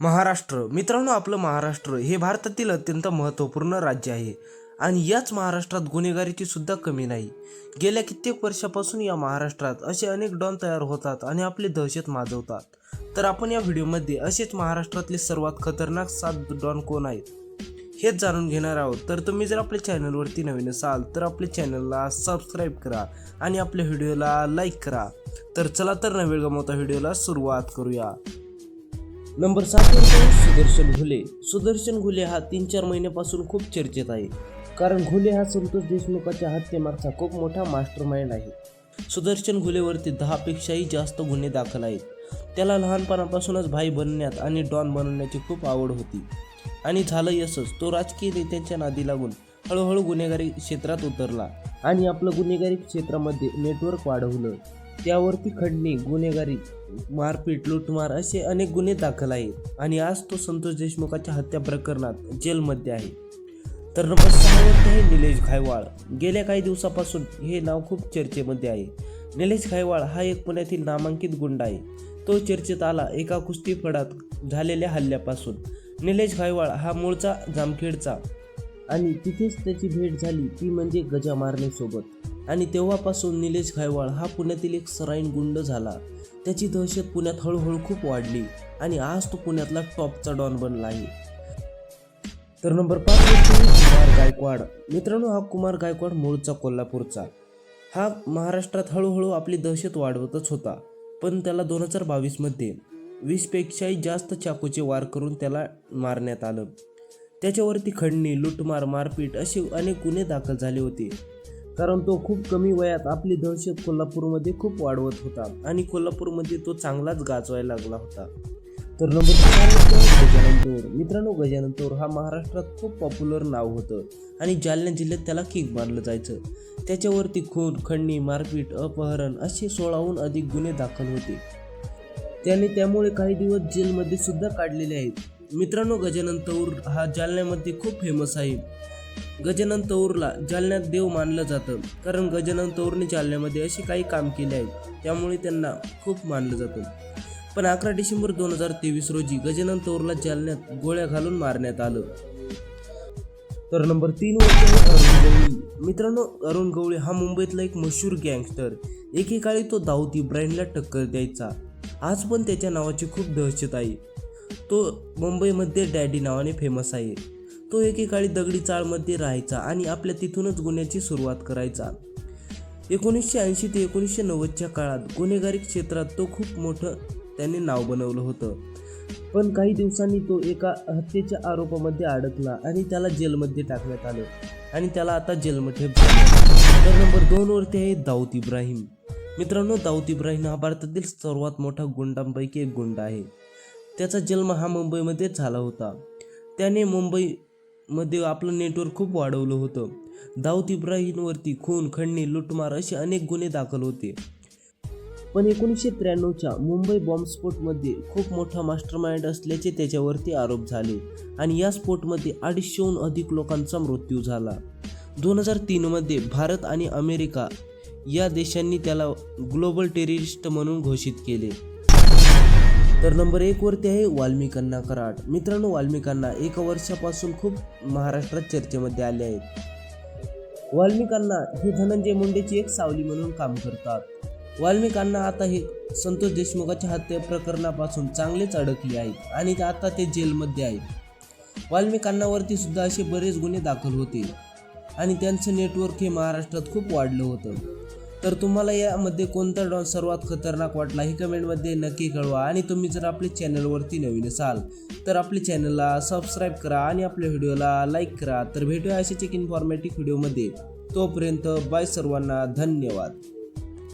महाराष्ट्र. मित्रांनो आपलं महाराष्ट्र हे भारतातील अत्यंत महत्त्वपूर्ण राज्य आहे आणि याच महाराष्ट्रात गुन्हेगारीची सुद्धा कमी नाही. गेल्या कित्येक वर्षापासून या महाराष्ट्रात असे अनेक डॉन तयार होतात आणि आपली दहशत माजवतात. तर आपण या व्हिडिओमध्ये असेच महाराष्ट्रातले सर्वात खतरनाक सात डॉन कोण आहेत हेच जाणून घेणार आहोत. तर तुम्ही जर आपल्या चॅनलवरती नवीन असाल तर आपल्या चॅनलला सबस्क्राईब करा आणि आपल्या व्हिडिओला लाईक करा. तर चला तर न वेळ गमावता व्हिडिओला सुरुवात करूया. नंबर सात सुदर्शन घुले. सुदर्शन घुले हा तीन चार महिन्यापासून खूप चर्चेत आहे. कारण घुले हा संतोष देशमुखाच्या हत्येमागचा खूप मोठा मास्टर माइंड आहे. सुदर्शन घुलेवरती दहापेक्षाही जास्त गुन्हे दाखल आहेत. त्याला लहानपणापासूनच भाई बनण्यात आणि डॉन बनवण्याची खूप आवड होती. आणि झालं असंच तो राजकीय नेत्यांच्या नादी लागून हळूहळू गुन्हेगारी क्षेत्रात उतरला आणि आपलं गुन्हेगारी क्षेत्रामध्ये नेटवर्क वाढवलं. त्यावरती खडणे गुन्हेगारी मारपीट लूटमार असे अनेक गुन्हे दाखल आहेत. आणि आज तो संतोष देशमुखाच्या हत्या प्रकरणात जेलमध्ये आहे. तर नंबर सहावरती आहे निलेश घायवाळ. गेल्या काही दिवसापासून हे नाव खूप चर्चेमध्ये आहे. निलेश घायवाळ हा एक पुण्यातील नामांकित गुंड आहे. तो चर्चेत आला एका कुस्ती फडात झालेल्या हल्ल्यापासून. निलेश घायवाळ हा मूळचा जामखेडचा आणि तिथेच त्याची भेट झाली. ती म्हणजे गजा मारणेसोबत आणि तेव्हापासून निलेश घायवाळ हा पुण्यातील एक सराईन गुंड झाला. त्याची दहशत पुण्यात हळूहळू खूप वाढली आणि आज तो पुण्यातला टॉपचा डॉन बनला आहे तर नंबर पाच कुमार गायकवाड. मित्रांनो हा कुमार गायकवाड मूळचा कोल्हापूरचा. हा महाराष्ट्रात हळूहळू आपली दहशत वाढवतच होता पण त्याला दोन हजार बावीसमध्ये वीसपेक्षाही जास्त चाकूचे वार करून त्याला मारण्यात आलं. त्याच्यावरती खंडणी लूटमार मारपीट असे अनेक गुन्हे दाखल झाले होते. कारण तो खूप कमी वयात आपली दहशत कोल्हापूरमध्ये खूप वाढवत होता आणि कोल्हापूरमध्ये तो चांगलाच गाजवायला लागला होता. तर नंबर गजानन तोर मित्रांनो गजानन तोर हा महाराष्ट्रात खूप पॉप्युलर नाव होतं आणि जालना जिल्ह्यात त्याला किक मारलं जायचं त्याच्यावरती खून खंडणी मारपीट अपहरण असे सोळाहून अधिक गुन्हे दाखल होते त्याने त्यामुळे काही दिवस जेलमध्ये सुद्धा काढलेले आहेत मित्रांनो गजानन तौर हा जालन्यामध्ये खूप फेमस आहे गजानन तौरला जालन्यात देव मानलं जातं. कारण गजानन तौरने जालन्यामध्ये असे काही काम केले आहेत त्यामुळे त्यांना खूप मानलं जातं. पण अकरा डिसेंबर दोन हजार तेवीस रोजी गजानन तौरला जालन्यात गोळ्या घालून मारण्यात आलं. तर नंबर तीन वरती अरुण गवळी. मित्रांनो अरुण गवळी हा मुंबईतला एक मशहूर गँगस्टर. एकेकाळी तो दाऊद इब्राहिमला टक्कर द्यायचा. आज पण त्याच्या नावाची खूप दहशत आहे. तो मुंबईमध्ये डॅडी नावाने फेमस आहे. तो एकेकाळी दगडी चाळमध्ये राहायचा आणि आपल्या तिथूनच गुन्ह्याची सुरुवात करायचा. एकोणीसशे ऐंशी ते एकोणीसशे नव्वदच्या काळात गुन्हेगारी क्षेत्रात तो खूप मोठं त्याने नाव बनवलं होतं. पण काही दिवसांनी तो एका हत्येच्या आरोपामध्ये अडकला आणि त्याला जेलमध्ये टाकण्यात आलं आणि त्याला आता जेलमध्ये तर नंबर दोनवरती आहे दाऊद इब्राहिम. मित्रांनो दाऊद इब्राहिम हा भारतातील सर्वात मोठा गुंडांपैकी एक गुंड आहे. त्याचा जन्म हा मुंबईमध्येच झाला होता. त्याने मुंबई मध्ये आपलं नेटवर्क खूप वाढवलं होतं. दाऊद इब्राहिमवरती खून खंडणी लुटमार असे अनेक गुन्हे दाखल होते. पण एकोणीसशे त्र्याण्णवच्या मुंबई बॉम्बस्फोटमध्ये खूप मोठा मास्टर माइंड असल्याचे त्याच्यावरती आरोप झाले आणि या स्फोटमध्ये अडीचशेहून अधिक लोकांचा मृत्यू झाला. दोन हजार तीनमध्ये भारत आणि अमेरिका या देशांनी त्याला ग्लोबल टेररिस्ट म्हणून घोषित केले. तर नंबर एकवरती आहे वाल्मिकांना कराड. मित्रांनो वाल्मिकांना एका वर्षापासून खूप महाराष्ट्रात चर्चेमध्ये आले आहेत. वाल्मिकांना हे धनंजय मुंडेची एक सावली म्हणून काम करतात. वाल्मिकांना आता हे संतोष देशमुखाच्या हत्या प्रकरणापासून चांगलेच अडकले आहेत आणि ते आता ते जेलमध्ये आहेत. वाल्मिकांनावरती सुद्धा असे बरेच गुन्हे दाखल होते आणि त्यांचं नेटवर्क हे महाराष्ट्रात खूप वाढलं होतं. तर तुम्हाला यामध्ये कोणता डॉन सर्वात खतरनाक वाटला हे कमेंटमध्ये नक्की कळवा. आणि तुम्ही जर आपल्या चॅनलवरती नवीन असाल तर आपल्या चॅनलला सबस्क्राईब करा आणि आपल्या व्हिडिओला लाईक करा. तर भेटूया अशाच एक इन्फॉर्मेटिव्ह व्हिडिओमध्ये. तोपर्यंत बाय सर्वांना धन्यवाद.